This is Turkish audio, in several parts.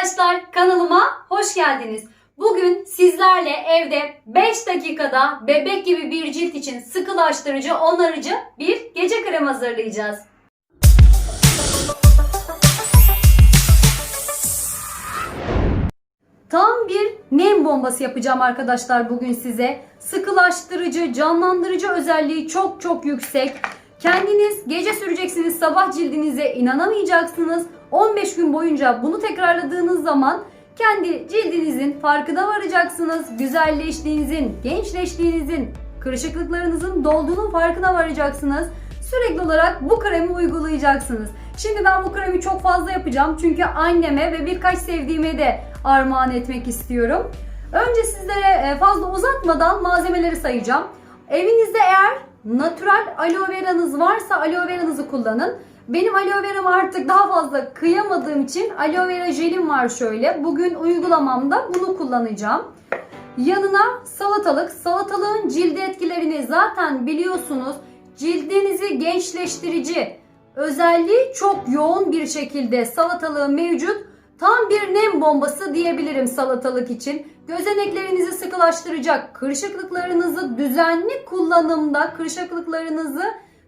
arkadaşlar kanalıma hoş geldiniz. Bugün sizlerle evde 5 dakikada bebek gibi bir cilt için sıkılaştırıcı, onarıcı bir gece kremi hazırlayacağız. Tam bir nem bombası yapacağım arkadaşlar bugün size. Sıkılaştırıcı, canlandırıcı özelliği çok çok yüksek. Kendiniz gece süreceksiniz sabah cildinize inanamayacaksınız. 15 gün boyunca bunu tekrarladığınız zaman kendi cildinizin farkına varacaksınız. Güzelleştiğinizin, gençleştiğinizin, kırışıklıklarınızın dolduğunun farkına varacaksınız. Sürekli olarak bu kremi uygulayacaksınız. Şimdi ben bu kremi çok fazla yapacağım. Çünkü anneme ve birkaç sevdiğime de armağan etmek istiyorum. Önce sizlere e, fazla uzatmadan malzemeleri sayacağım. Evinizde eğer natural aloe vera'nız varsa aloe vera'nızı kullanın. Benim aloe veram artık daha fazla kıyamadığım için aloe vera jelim var şöyle. Bugün uygulamamda bunu kullanacağım. Yanına salatalık. Salatalığın cilde etkilerini zaten biliyorsunuz. Cildinizi gençleştirici özelliği çok yoğun bir şekilde salatalığın mevcut. Tam bir nem bombası diyebilirim salatalık için. Gözeneklerinizi sıkılaştıracak, kırışıklıklarınızı düzenli kullanımda kırışıklıklarınızı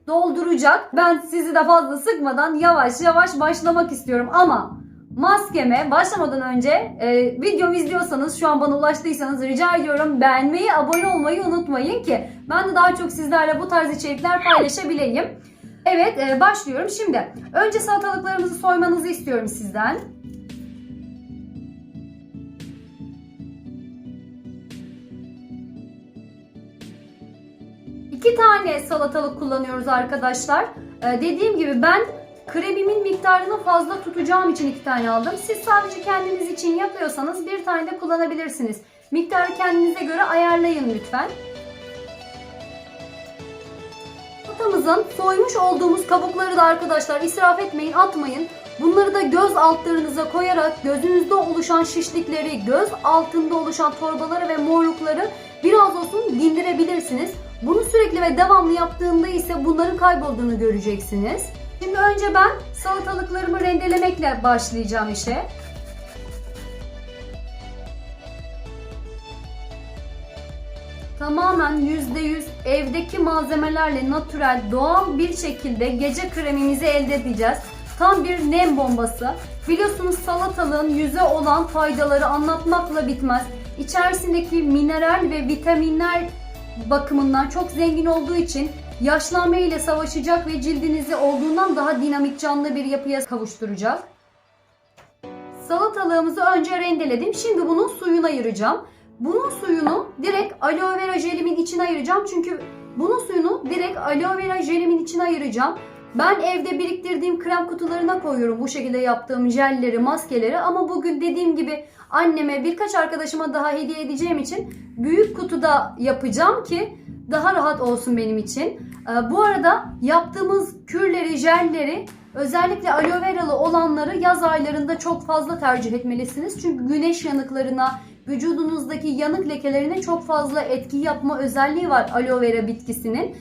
dolduracak. Ben sizi de fazla sıkmadan yavaş yavaş başlamak istiyorum ama maskeme başlamadan önce e, videomu izliyorsanız şu an bana ulaştıysanız rica ediyorum beğenmeyi, abone olmayı unutmayın ki ben de daha çok sizlerle bu tarz içerikler paylaşabileyim. Evet e, başlıyorum şimdi. Önce salatalıklarımızı soymanızı istiyorum sizden. İki tane salatalık kullanıyoruz arkadaşlar. Ee, dediğim gibi ben kremimin miktarını fazla tutacağım için iki tane aldım. Siz sadece kendiniz için yapıyorsanız bir tane de kullanabilirsiniz. Miktarı kendinize göre ayarlayın lütfen. Salatamızın soymuş olduğumuz kabukları da arkadaşlar israf etmeyin, atmayın. Bunları da göz altlarınıza koyarak gözünüzde oluşan şişlikleri, göz altında oluşan torbaları ve morlukları biraz olsun dindirebilirsiniz. Bunu sürekli ve devamlı yaptığımda ise bunların kaybolduğunu göreceksiniz. Şimdi önce ben salatalıklarımı rendelemekle başlayacağım işe. Tamamen %100 evdeki malzemelerle natürel, doğal bir şekilde gece kremimizi elde edeceğiz. Tam bir nem bombası. Biliyorsunuz salatalığın yüze olan faydaları anlatmakla bitmez. İçerisindeki mineral ve vitaminler bakımından çok zengin olduğu için yaşlanma ile savaşacak ve cildinizi olduğundan daha dinamik canlı bir yapıya kavuşturacak. Salatalığımızı önce rendeledim. Şimdi bunun suyunu ayıracağım. Bunun suyunu direkt aloe vera jelimin içine ayıracağım. Çünkü bunun suyunu direkt aloe vera jelimin içine ayıracağım. Ben evde biriktirdiğim krem kutularına koyuyorum bu şekilde yaptığım jelleri, maskeleri ama bugün dediğim gibi anneme birkaç arkadaşıma daha hediye edeceğim için büyük kutuda yapacağım ki daha rahat olsun benim için. Ee, Bu arada yaptığımız kürleri, jelleri özellikle aloe veralı olanları yaz aylarında çok fazla tercih etmelisiniz. Çünkü güneş yanıklarına, vücudunuzdaki yanık lekelerine çok fazla etki yapma özelliği var aloe vera bitkisinin.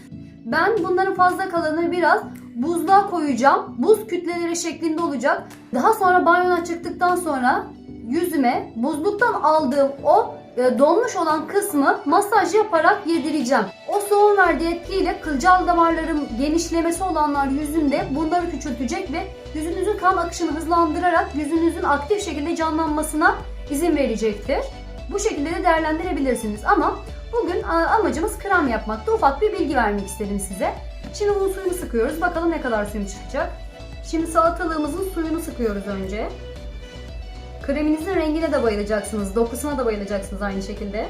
Ben bunların fazla kalanını biraz buzluğa koyacağım. Buz kütleleri şeklinde olacak. Daha sonra banyodan çıktıktan sonra yüzüme buzluktan aldığım o e, donmuş olan kısmı masaj yaparak yedireceğim. O soğuğun verdiği etkiyle kılcal damarlarım genişlemesi olanlar yüzünde bunları küçültecek ve yüzünüzün kan akışını hızlandırarak yüzünüzün aktif şekilde canlanmasına izin verecektir. Bu şekilde de değerlendirebilirsiniz ama bugün amacımız krem yapmakta ufak bir bilgi vermek istedim size. Şimdi bunun suyunu sıkıyoruz. Bakalım ne kadar suyum çıkacak. Şimdi salatalığımızın suyunu sıkıyoruz önce. Kreminizin rengine de bayılacaksınız. Dokusuna da bayılacaksınız aynı şekilde.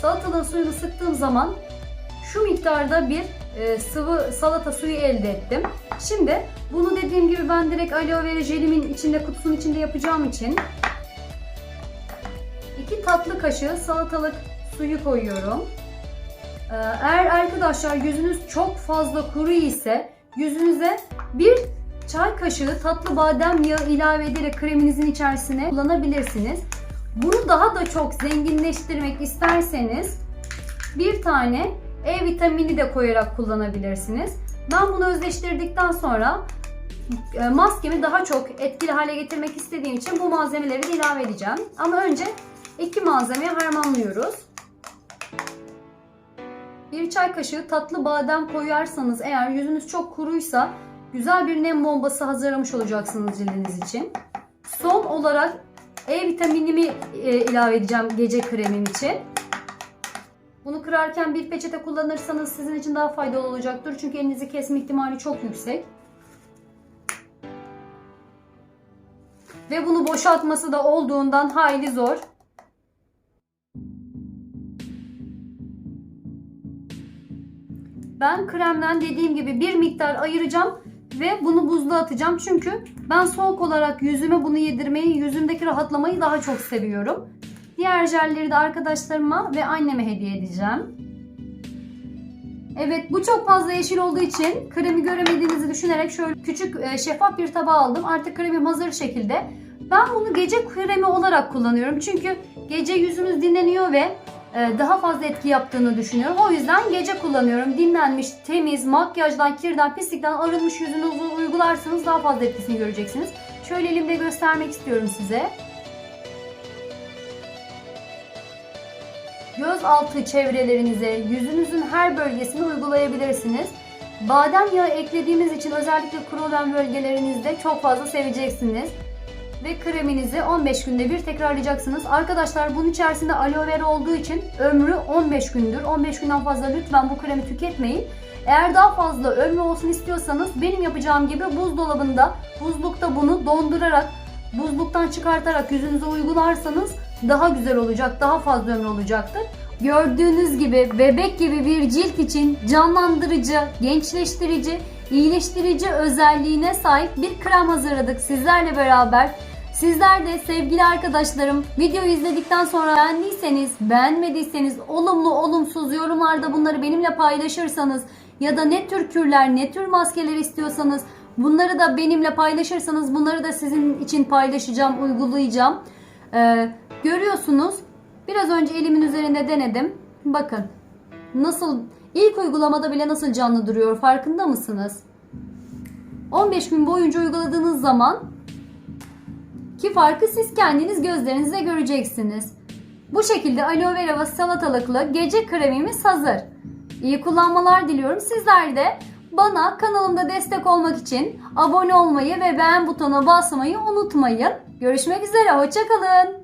Salatalığın suyunu sıktığım zaman şu miktarda bir e, sıvı salata suyu elde ettim. Şimdi bunu dediğim gibi ben direkt aloe vera jelimin içinde kutusunun içinde yapacağım için 2 tatlı kaşığı salatalık suyu koyuyorum. Ee, Eğer arkadaşlar yüzünüz çok fazla kuru ise yüzünüze bir çay kaşığı tatlı badem yağı ilave ederek kreminizin içerisine kullanabilirsiniz. Bunu daha da çok zenginleştirmek isterseniz bir tane E vitamini de koyarak kullanabilirsiniz. Ben bunu özleştirdikten sonra e, maskemi daha çok etkili hale getirmek istediğim için bu malzemeleri de ilave edeceğim. Ama önce iki malzemeyi harmanlıyoruz. Bir çay kaşığı tatlı badem koyarsanız eğer yüzünüz çok kuruysa güzel bir nem bombası hazırlamış olacaksınız cildiniz için. Son olarak E vitaminimi e, ilave edeceğim gece kremim için. Bunu kırarken bir peçete kullanırsanız sizin için daha faydalı olacaktır. Çünkü elinizi kesme ihtimali çok yüksek. Ve bunu boşaltması da olduğundan hayli zor. Ben kremden dediğim gibi bir miktar ayıracağım ve bunu buzluğa atacağım. Çünkü ben soğuk olarak yüzüme bunu yedirmeyi, yüzümdeki rahatlamayı daha çok seviyorum. Diğer jelleri de arkadaşlarıma ve anneme hediye edeceğim. Evet bu çok fazla yeşil olduğu için kremi göremediğinizi düşünerek şöyle küçük e, şeffaf bir tabağa aldım. Artık kremim hazır şekilde. Ben bunu gece kremi olarak kullanıyorum. Çünkü gece yüzünüz dinleniyor ve daha fazla etki yaptığını düşünüyorum. O yüzden gece kullanıyorum. Dinlenmiş, temiz, makyajdan, kirden, pislikten arınmış yüzünüzü uygularsanız daha fazla etkisini göreceksiniz. Şöyle elimde göstermek istiyorum size. Göz altı çevrelerinize, yüzünüzün her bölgesine uygulayabilirsiniz. Badem yağı eklediğimiz için özellikle kuru olan bölgelerinizde çok fazla seveceksiniz. Ve kreminizi 15 günde bir tekrarlayacaksınız. Arkadaşlar bunun içerisinde aloe vera olduğu için ömrü 15 gündür. 15 günden fazla lütfen bu kremi tüketmeyin. Eğer daha fazla ömrü olsun istiyorsanız benim yapacağım gibi buzdolabında, buzlukta bunu dondurarak, buzluktan çıkartarak yüzünüze uygularsanız daha güzel olacak, daha fazla ömrü olacaktır. Gördüğünüz gibi bebek gibi bir cilt için canlandırıcı, gençleştirici, iyileştirici özelliğine sahip bir krem hazırladık sizlerle beraber. Sizler de sevgili arkadaşlarım videoyu izledikten sonra beğendiyseniz, beğenmediyseniz olumlu olumsuz yorumlarda bunları benimle paylaşırsanız ya da ne tür kürler, ne tür maskeler istiyorsanız bunları da benimle paylaşırsanız bunları da sizin için paylaşacağım, uygulayacağım. Ee, görüyorsunuz biraz önce elimin üzerinde denedim. Bakın nasıl ilk uygulamada bile nasıl canlı duruyor farkında mısınız? 15 gün boyunca uyguladığınız zaman ki farkı siz kendiniz gözlerinizle göreceksiniz. Bu şekilde aloe vera ve salatalıklı gece kremimiz hazır. İyi kullanmalar diliyorum. Sizler de bana kanalımda destek olmak için abone olmayı ve beğen butonuna basmayı unutmayın. Görüşmek üzere, hoşçakalın.